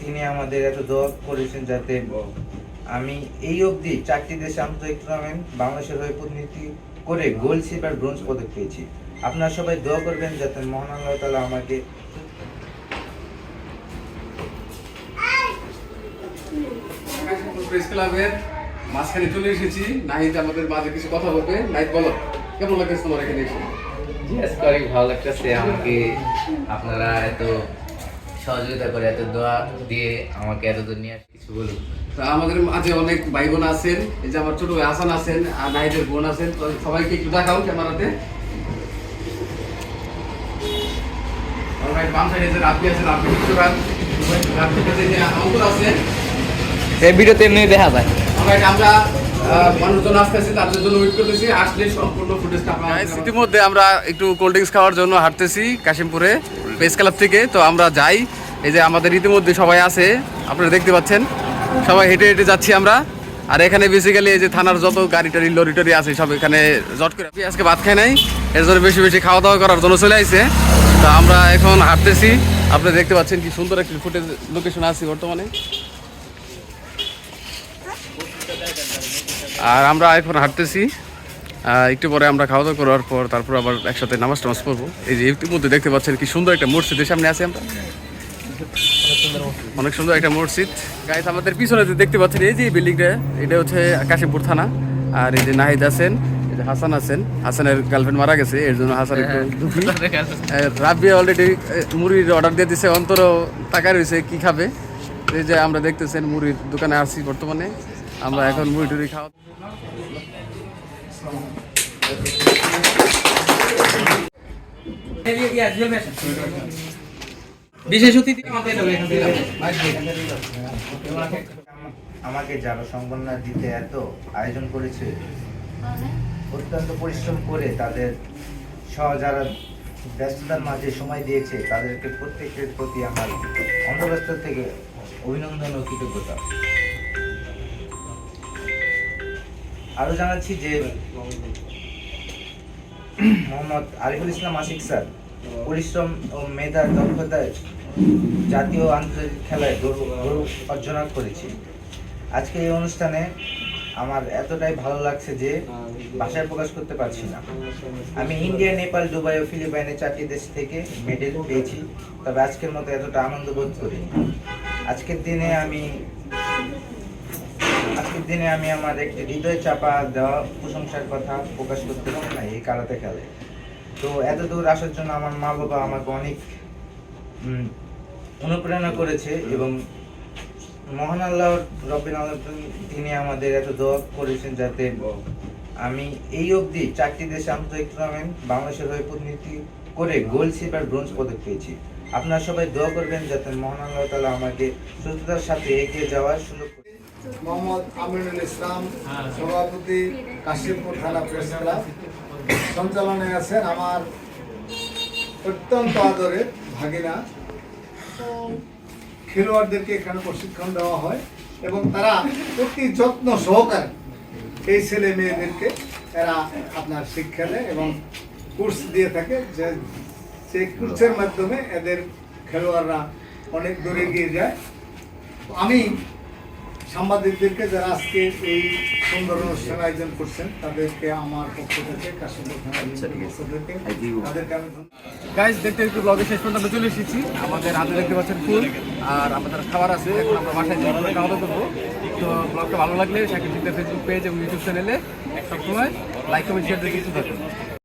তিনি আমাদের এত দোয়া করেছেন যাতে আমি এই অবধি চারটি দেশে আন্তর্জাতিক টুর্নামেন্ট বাংলাদেশের হয়ে প্রতিনিধি করে গোল্ড সিলভার ব্রোঞ্জ পদক পেয়েছি। আপনারা সবাই দোয়া করবেন যাতে মহান আল্লাহ তালা আমাকে প্রেস ক্লাবের মাঝখানে চলে এসেছি। নাহিদ আমাদের মাঝে কিছু কথা বলবে। নাহিদ বলো কেমন তোমার এখানে এসে? জি আজকে অনেক ভালো লাগতেছে আমাকে। আপনারা এত সহযোগিতা করে এত দোয়া দিয়ে আমাকে এত দূর নিয়ে আসে কিছু বলুন। তা আমাদের মাঝে অনেক ভাই বোন আছেন এই যে আমার ছোট ভাই হাসান আছেন আর নাহিদের বোন আছেন তো সবাইকে একটু দেখাও ক্যামেরাতে। আমার ভাই বাম সাইডে রাব্বি আছে রাব্বি কিছু রাব্বি কাছে অঙ্কুর আছে। এই ভিডিওতে এমনি দেখা যায়। আমরা মানুষজন আসতেছি তাদের জন্য ওয়েট করতেছি আসলে সম্পূর্ণ ফুটেজটা আপনারা ইতিমধ্যে আমরা একটু কোল্ড ড্রিঙ্কস খাওয়ার জন্য হাঁটতেছি কাশিমপুরে প্রেস ক্লাব থেকে তো আমরা যাই। এই যে আমাদের ইতিমধ্যে সবাই আছে, আপনারা দেখতে পাচ্ছেন। সবাই হেঁটে হেঁটে যাচ্ছি আমরা। আর এখানে বেসিক্যালি এই যে থানার যত গাড়ি টাড়ি, লরি টরি আছে, সব এখানে জট করে আজকে ভাত খাই নাই, এর জন্য বেশি বেশি খাওয়া দাওয়া করার জন্য চলে আসছে তো আমরা এখন হাঁটতেছি। আপনি দেখতে পাচ্ছেন কি সুন্দর একটি ফুটেজ লোকেশন আছে বর্তমানে। আর আমরা এখন হাঁটতেছি। একটু পরে আমরা খাওয়া দাওয়া করার পর তারপর আবার একসাথে নামাজ টামাজ পড়ব। এই যে ইতিমধ্যে দেখতে পাচ্ছেন কি সুন্দর একটা মসজিদের সামনে আছে আমরা। অনেক সুন্দর একটা মসজিদ। গাইস আমাদের পিছনে যে দেখতে পাচ্ছেন এই যে বিল্ডিংটা এটা হচ্ছে কাশিমপুর থানা। আর এই যে নাহিদ আছেন এই যে হাসান আছেন। হাসানের গার্লফ্রেন্ড মারা গেছে এর জন্য হাসান একটু রাব্বি অলরেডি মুড়ির অর্ডার দিয়ে দিছে অন্তর টাকা রয়েছে কি খাবে? এই যে আমরা দেখতেছেন মুড়ির দোকানে আসছি বর্তমানে। আমরা এখন মুড়ি টুড়ি খাওয়া বিশেষ অতিথি আমাকে যারা সম্মাননা দিতে এত আয়োজন করেছে, অত্যন্ত পরিশ্রম করে তাদের সহ যারা ব্যস্ততার মাঝে সময় দিয়েছে, তাদেরকে প্রত্যেকের প্রতি আমার অন্তরস্থ থেকে অভিনন্দন ও কৃতজ্ঞতা। আরও জানাচ্ছি যে মোহাম্মদ আরিফুল ইসলাম আশিক স্যার পরিশ্রম ও মেধার দক্ষতায় জাতীয় আন্তর্জাতিক খেলায় গৌরব অর্জন করেছি। আজকে এই অনুষ্ঠানে আমার এতটাই ভালো লাগছে যে ভাষায় প্রকাশ করতে পারছি না। আমি ইন্ডিয়া, নেপাল, দুবাই ও ফিলিপাইনে চারটি দেশ থেকে মেডেল পেয়েছি, তবে আজকের মতো এতটা আনন্দ বোধ করিনি। আজকের দিনে আমি, আজকের দিনে আমি আমার একটি হৃদয় চাপা দেওয়া প্রশংসার কথা প্রকাশ করতে পারি না এই কারাতে খেলে তো এত দূর আসার জন্য আমার মা বাবা আমাকে অনেক অনুপ্রেরণা করেছে এবং মহান আল্লাহ রবিন তিনি আমাদের এত দোয়া করেছেন যাতে আমি এই অবধি চারটি দেশে আন্তর্জাতিক টুর্নামেন্ট বাংলাদেশের হয়ে প্রতিনিধি করে গোল্ড সিলভার ব্রোঞ্জ পদক পেয়েছি। আপনারা সবাই দোয়া করবেন যাতে মহান আল্লাহ তালা আমাকে সুস্থতার সাথে এগিয়ে যাওয়ার সুযোগ মোহাম্মদ আমিনুল ইসলাম, সভাপতি কাশিমপুর থানা প্রেস ক্লাব। সঞ্চালনে আছেন আমার অত্যন্ত আদরের ভাগিনা। খেলোয়াড়দেরকে এখানে প্রশিক্ষণ দেওয়া হয় এবং তারা অতি যত্ন সহকারে এই ছেলে মেয়েদেরকে এরা আপনার শিক্ষা দেয় এবং কোর্স দিয়ে থাকে। যে সেই কোর্সের মাধ্যমে এদের খেলোয়াড়রা অনেক দূরে এগিয়ে যায়। আমি সাংবাদিকদেরকে যারা আজকে এই সুন্দর অনুষ্ঠান আয়োজন করছেন তাদেরকে আমার পক্ষ থেকে গাইজ দেখতে একটু ব্লগে শেষ পর্যন্ত আমরা চলে এসেছি। আমাদের হাতে দেখতে পাচ্ছেন ফুল আর আমাদের খাবার আছে এখন আমরা বাসায় যাই খাওয়া দাওয়া করব। তো ব্লগটা ভালো লাগলে সাকিব ফেসবুক পেজ এবং ইউটিউব চ্যানেলে সবসময় লাইক কমেন্ট শেয়ার দিয়ে কিছু থাকুন।